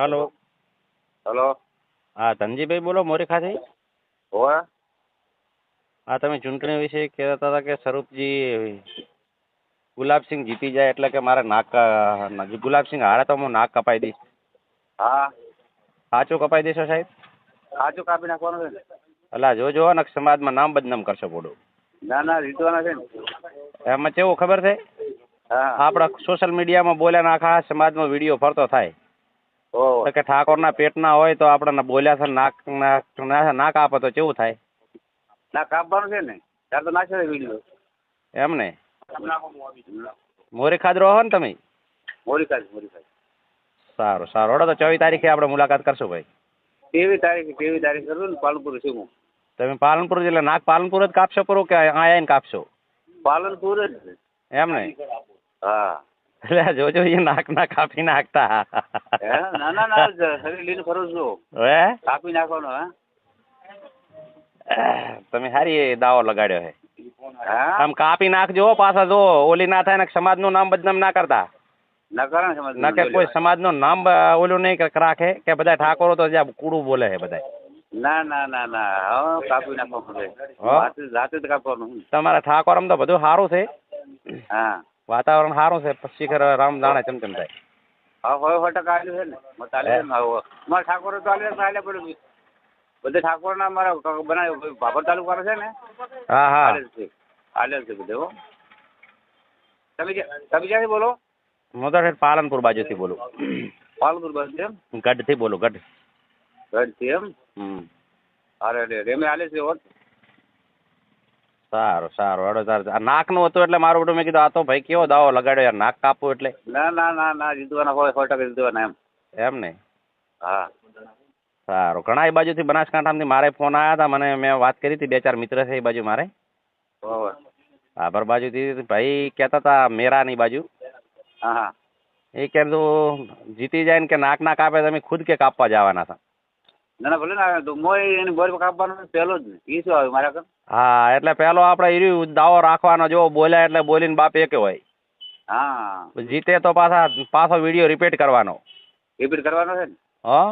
હાલો. Hello. હા ધનજીભાઈ બોલો મોરેખાથી હોવે હા તમે ચૂંટણી વિશે કહેતા હતા કે સ્વરૂપજી ગુલાબસિંહ જીતી જાય એટલે કે મારે નાક ગુલાબસિંહ હારે તો હું નાક કપાઈ દઈશ. હા. સાચું કપાઈ દેશો સાહેબ? સાચું કાપી નાખવાનું છે એટલે જો જો ને સમાજમાં નામ બદનામ કરશો બોડું. ના ના રીતવાના છે એમાં કેવું ખબર છે? હા. આપણા સોશિયલ મીડિયામાં બોલ્યા આખા સમાજમાં વીડિયો ફરતો થાય. તો કે ઠાકોરના પેટના હોય તો આપણને બોલ્યા છે નાક નાક ના- નાક આપે તો કેવું થાય? ના કાપવાનું છે ને? ત્યારે તો નાખશે વીડિયો એમ ને? મોરેખાદ રહો ને તમે? મોરી ખાદ મોરી ખાદ સારું સારું. હડો તો ચોવીસ તારીખે આપણે મુલાકાત કરશું ભાઈ. કેવી તારીખ કેવી તારીખ કરું ને પાલનપુર છું હું. તમે પાલનપુર એટલે નાક પાલનપુર જ કાપશો કરો કે અહીંયા આવીને કાપશો? પાલનપુર જ. એમ ને? હા. એટલે જોજો એ નાક ના કાપી નાખતા. હે? ના ના ના શરીર લઈને ફરું છો. હે? કાપી નાખવાનો હા? તમે સારી દાવો લગાડ્યો હે. હા? આમ કાપી નાખજો પાછા જો ઓલી ના થાય ને સમાજનું નામ બદનામ ના કરતા. ના કે કોઈ સમાજનું નામ ઓલું નહીં રાખે કે બધા ઠાકોરો તો જ્યાં કૂડું બોલે છે બધા ના ના ના ના હા કાપી હા? જાતે જાતે જ કાપવાનું. તમારા ઠાકોરમ તો બધું સારું છે. હા. વાતાવરણ સારું છે શિખર રામ જાણે ચમ ચમ થાય. હા હોય હોય ટકા આવ્યું છે ને. મને ચાલે છે ને મારા ઠાકોર ચાલે છે ચાલે પડ્યું બધે ઠાકોર ના મારા બનાવ્યો ભાભર તાલુકા છે ને. હા હા. હાલે છે બધે હો. તમે તમે ક્યાંથી બોલો? હું તો પાલનપુર બાજુથી બોલું. પાલનપુર બાજુ એમ? ગઢથી બોલું ગઢ. ગઢથી એમ? હમ. અરે રે રેમે આલે છે હોત. સારું સારું. હેડો સારું આ નાકનું હતું એટલે મારું બધું મેં કીધું આ તો ભાઈ કેવો દાવો લગાડ્યો યાર? નાક કાપવું એટલે. ના ના ના ના જીતવાના હોય સો ટકા જીતવાના એમ. એમ ને? હા. સારું. ઘણા એ બાજુથી બનાસકાંઠામાંથી મારે ફોન આવ્યા હતા. મને મેં વાત કરી હતી બે ચાર મિત્ર છે એ બાજુ મારે. હોવે આભર બાજુથી ભાઈ કહેતા હતા મેરાની બાજુ. હા હા. એ કહેતું જીતી જાય ને કે નાક ના કાપે તમે ખુદ કે કાપવા જવાના હતા. ના ના ભલે ને મોય એની બોર કાપવાનો પહેલો જ ને. એ શું આવે મારા કર હા એટલે પહેલો આપણે ઈ દાવો રાખવાનો જો બોલ્યા એટલે બોલીને બાપ એક હોય. હા. જીતે તો પાછા પાછો વીડિયો રિપીટ કરવાનો. રિપીટ કરવાનો છે ને? હો.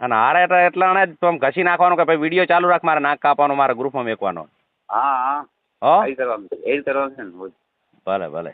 અને હારે એટલે એટલાણે જ આમ ઘસી નાખવાનો કે ભાઈ વીડિયો ચાલુ રાખ મારે નાક કાપવાનો મારે ગ્રુપમાં મેકવાનો. હા હા. હો? એ કરવાનું એ કરવાનું છે ને. ભલે ભલે.